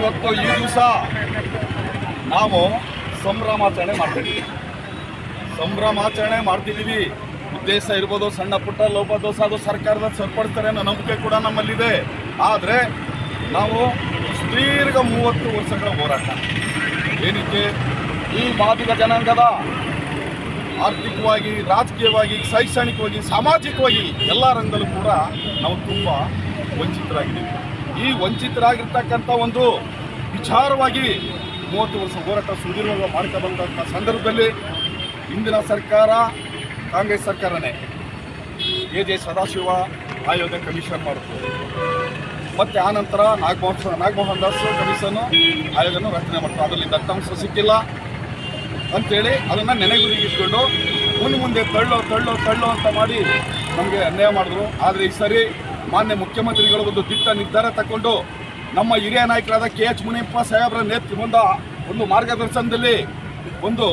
ಇವತ್ತು ಈ ದಿವಸ ನಾವು ಸಂಭ್ರಮಾಚರಣೆ ಮಾಡ್ತೀವಿ. ಸಂಭ್ರಮಾಚರಣೆ ಮಾಡ್ತಿದ್ದೀವಿ. ಉದ್ದೇಶ ಇರ್ಬೋದು ಸಣ್ಣ ಪುಟ್ಟ ಲೋಪದೋಷ ಅದು ಸರ್ಕಾರದ ಸರಿಪಡಿಸ್ತಾರೆ ಅನ್ನೋ ನಂಬಿಕೆ ಕೂಡ ನಮ್ಮಲ್ಲಿದೆ. ಆದರೆ ನಾವು ಸುದೀರ್ಘ ಮೂವತ್ತು ವರ್ಷಗಳ ಹೋರಾಟ. ಏನಕ್ಕೆ? ಈ ಮಾದಿಗ ಜನಾಂಗದ ಆರ್ಥಿಕವಾಗಿ, ರಾಜಕೀಯವಾಗಿ, ಶೈಕ್ಷಣಿಕವಾಗಿ, ಸಾಮಾಜಿಕವಾಗಿ ಎಲ್ಲ ರಂಗದಲ್ಲೂ ಕೂಡ ನಾವು ತುಂಬ ವಂಚಿತರಾಗಿದ್ದೀವಿ. ಈ ವಂಚಿತರಾಗಿರ್ತಕ್ಕಂಥ ಒಂದು ವಿಚಾರವಾಗಿ ಮೂವತ್ತು ವರ್ಷ ಹೋರಾಟ ಸುದೀರ್ಘ ಮಾಡ್ಕೊಂಡಂಥ ಸಂದರ್ಭದಲ್ಲಿ ಇಂದಿನ ಸರ್ಕಾರ, ಕಾಂಗ್ರೆಸ್ ಸರ್ಕಾರನೇ ಎ ಜೆ ಸದಾಶಿವ ಆಯೋಗ ಕಮಿಷನ್ ಮಾಡಿತು ಮತ್ತು ಆನಂತರ ನಾಗಮೋಹನ್ ನಾಗಮೋಹನ್ ದಾಸ್ ಕಮಿಷನ್ ಆಯೋಗನ ರಚನೆ ಮಾಡ್ತಾರೆ. ಅದರಲ್ಲಿ ದತ್ತಾಂಶ ಸಿಕ್ಕಿಲ್ಲ. ಅಂಥೇಳಿ ಅದನ್ನು ನೆನೆಗುರಿಗಿಟ್ಕೊಂಡು ಮುಂದೆ ಮುಂದೆ ತಳ್ಳೋ ತಳ್ಳೋ ತಳ್ಳೋ ಅಂತ ಮಾಡಿ ನಮಗೆ ಅನ್ಯಾಯ ಮಾಡಿದ್ರು. ಆದರೆ ಈ ಸರಿ ಮಾನ್ಯ ಮುಖ್ಯಮಂತ್ರಿಗಳು ಒಂದು ದಿಟ್ಟ ನಿರ್ಧಾರ ತಗೊಂಡು ನಮ್ಮ ಹಿರಿಯ ನಾಯಕರಾದ ಕೆ ಎಚ್ ಮುನಿಯಪ್ಪ ಸಾಹೇಬರ ನೇತೃತ್ವದ ಒಂದು ಮಾರ್ಗದರ್ಶನದಲ್ಲಿ ಒಂದು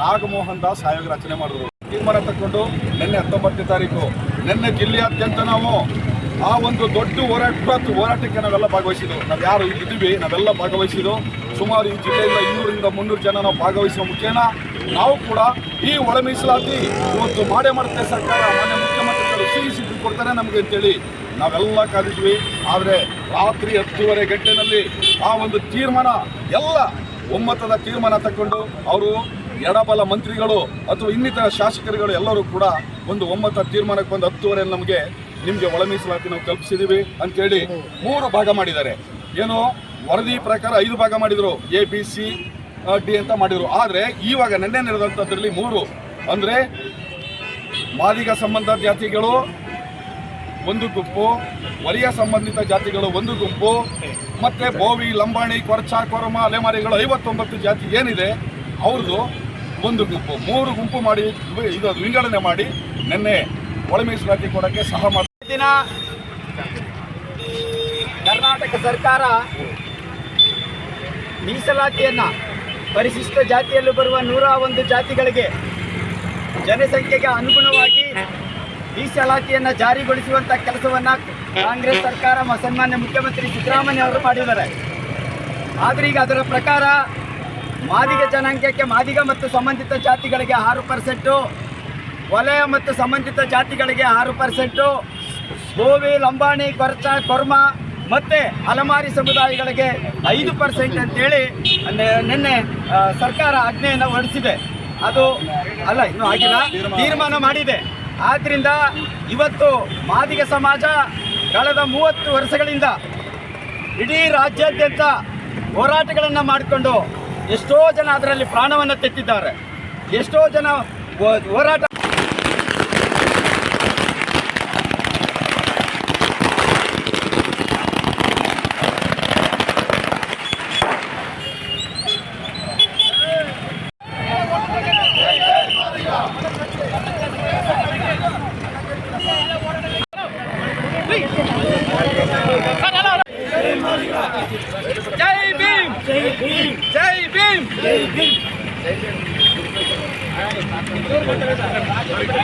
ನಾಗಮೋಹನ್ ದಾಸ್ ಆಯೋಗ ರಚನೆ ಮಾಡಿದ್ರು. ತೀರ್ಮಾನ ತಗೊಂಡು ನಿನ್ನೆ ಹತ್ತೊಂಬತ್ತನೇ ತಾರೀಕು, ನಿನ್ನೆ ಜಿಲ್ಲೆಯಾದ್ಯಂತ ನಾವು ಆ ಒಂದು ದೊಡ್ಡ ಹೋರಾಟ ಹೋರಾಟಕ್ಕೆ ನಾವೆಲ್ಲ ಭಾಗವಹಿಸಿದ್ದು ನಾವು ಯಾರು ಇದ್ದೀವಿ ನಾವೆಲ್ಲ ಭಾಗವಹಿಸಿದ್ದು ಸುಮಾರು ಈ ಜಿಲ್ಲೆಯಿಂದ ಇನ್ನೂರಿಂದ ಮುನ್ನೂರು ಜನ ನಾವು ಭಾಗವಹಿಸುವ ಮುಖೇನ ನಾವು ಕೂಡ ಈ ಒಳ ಮೀಸಲಾತಿ ಇವತ್ತು ಮಾಡೇ ಮಾಡುತ್ತೆ ಸರ್ಕಾರ ಸಿಹಿ ಸಿದ್ದು ಕೊಡ್ತಾರೆ ನಮಗೆ ಅಂತೇಳಿ. ನಾವೆಲ್ಲ ಕಾದಿದ್ವಿ ಆದರೆ ರಾತ್ರಿ ಹತ್ತೂವರೆ ಗಂಟೆನಲ್ಲಿ ಆ ಒಂದು ತೀರ್ಮಾನ, ಎಲ್ಲ ಒಮ್ಮತದ ತೀರ್ಮಾನ ತಗೊಂಡು ಅವರು ಎಡಬಲ ಮಂತ್ರಿಗಳು ಅಥವಾ ಇನ್ನಿತರ ಶಾಸಕರುಗಳು ಎಲ್ಲರೂ ಕೂಡ ಒಂದು ಒಮ್ಮತ ತೀರ್ಮಾನಕ್ಕೆ ಬಂದು ಹತ್ತುವರೆ ನಮಗೆ ನಿಮಗೆ ಒಳ ನಾವು ಕಲ್ಪಿಸಿದ್ದೀವಿ ಅಂತೇಳಿ ಮೂರು ಭಾಗ ಮಾಡಿದ್ದಾರೆ. ಏನು ವರದಿ ಪ್ರಕಾರ ಐದು ಭಾಗ ಮಾಡಿದರು, ಎ, ಬಿ, ಸಿ ಡಿ ಅಂತ ಮಾಡಿದರು. ಆದರೆ ಇವಾಗ ನೆನ್ನೆ ನಡೆದಂಥದ್ರಲ್ಲಿ ಮೂರು. ಅಂದರೆ ಮಾದಿಗ ಸಂಬಂಧ ಜಾತಿಗಳು ಒಂದು ಗುಂಪು, ವಲಯ ಸಂಬಂಧಿತ ಜಾತಿಗಳು ಒಂದು ಗುಂಪು, ಮತ್ತೆ ಬೋವಿ, ಲಂಬಾಣಿ, ಕೊರಚ, ಕೊರಮ, ಅಲೆಮಾರಿಗಳು ಐವತ್ತೊಂಬತ್ತು ಜಾತಿ ಏನಿದೆ ಅವ್ರದ್ದು ಒಂದು ಗುಂಪು. ಮೂರು ಗುಂಪು ಮಾಡಿ, ಇದು ವಿಂಗಡಣೆ ಮಾಡಿ ನಿನ್ನೆ ಒಳ ಮೀಸಲಾತಿ ಕೊಡೋಕ್ಕೆ ಸಹ ದಿನ ಕರ್ನಾಟಕ ಸರ್ಕಾರ ಮೀಸಲಾತಿಯನ್ನ ಪರಿಶಿಷ್ಟ ಜಾತಿಯಲ್ಲೂ ಬರುವ ನೂರ ಒಂದು ಜಾತಿಗಳಿಗೆ ಜನಸಂಖ್ಯೆಗೆ ಅನುಗುಣವಾಗಿ ಮೀಸಲಾತಿಯನ್ನ ಜಾರಿಗೊಳಿಸುವಂತಹ ಕೆಲಸವನ್ನ ಕಾಂಗ್ರೆಸ್ ಸರ್ಕಾರ ಸನ್ಮಾನ್ಯ ಮುಖ್ಯಮಂತ್ರಿ ಸಿದ್ದರಾಮಯ್ಯ ಅವರು ಮಾಡಿದ್ದಾರೆ. ಆದ್ರೆ ಈಗ ಅದರ ಪ್ರಕಾರ ಮಾದಿಗ ಜನಾಂಗಕ್ಕೆ ಮಾದಿಗ ಮತ್ತು ಸಂಬಂಧಿತ ಜಾತಿಗಳಿಗೆ ಆರು ಪರ್ಸೆಂಟು ವಲಯ ಮತ್ತು ಸಂಬಂಧಿತ ಜಾತಿಗಳಿಗೆ ಆರು ಪರ್ಸೆಂಟು ಗೋವಿ, ಲಂಬಾಣಿ, ಕೊರ್ಚ, ಕೊರ್ಮ ಮತ್ತು ಅಲಮಾರಿ ಸಮುದಾಯಗಳಿಗೆ ಐದು ಪರ್ಸೆಂಟ್ ಅಂತೇಳಿ ನಿನ್ನೆ ಸರ್ಕಾರ ಆಜ್ಞೆಯನ್ನು ಹೊರಡಿಸಿದೆ. ಅದು ಅಲ್ಲ, ಇನ್ನೂ ಆಗಿಲ್ಲ. ತೀರ್ಮಾನ ಮಾಡಿದೆ. ಆದ್ರಿಂದ ಇವತ್ತು ಮಾದಿಗ ಸಮಾಜ ಕಳೆದ ಮೂವತ್ತು ವರ್ಷಗಳಿಂದ ಇಡೀ ರಾಜ್ಯಾದ್ಯಂತ ಹೋರಾಟಗಳನ್ನು ಮಾಡಿಕೊಂಡು ಎಷ್ಟೋ ಜನ ಅದರಲ್ಲಿ ಪ್ರಾಣವನ್ನು ತೆತ್ತಿದ್ದಾರೆ. ಎಷ್ಟೋ ಜನ ಹೋರಾಟ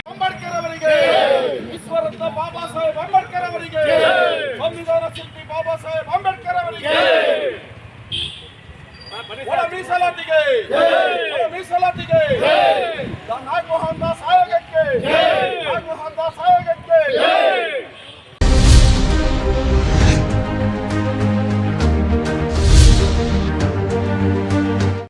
ಅಂಬೇಡ್ಕರ್ ಅವರಿಗೆ, ವಿಶ್ವರತ್ನ ಬಾಬಾ ಸಾಹೇಬ್ ಅಂಬೇಡ್ಕರ್ ಅವರಿಗೆ, ಸಂವಿಧಾನ ಶಿಲ್ಪಿ ಬಾಬಾ ಸಾಹೇಬ್ ಅಂಬೇಡ್ಕರ್ ಅವರಿಗೆ ಮೀಸಲಾತಿಗೆ ಮೀಸಲಾತಿಗೆ ನಾಯಕ ಮೋಹನ್ ದಾಸ್ ಆಯೋಗಕ್ಕೆ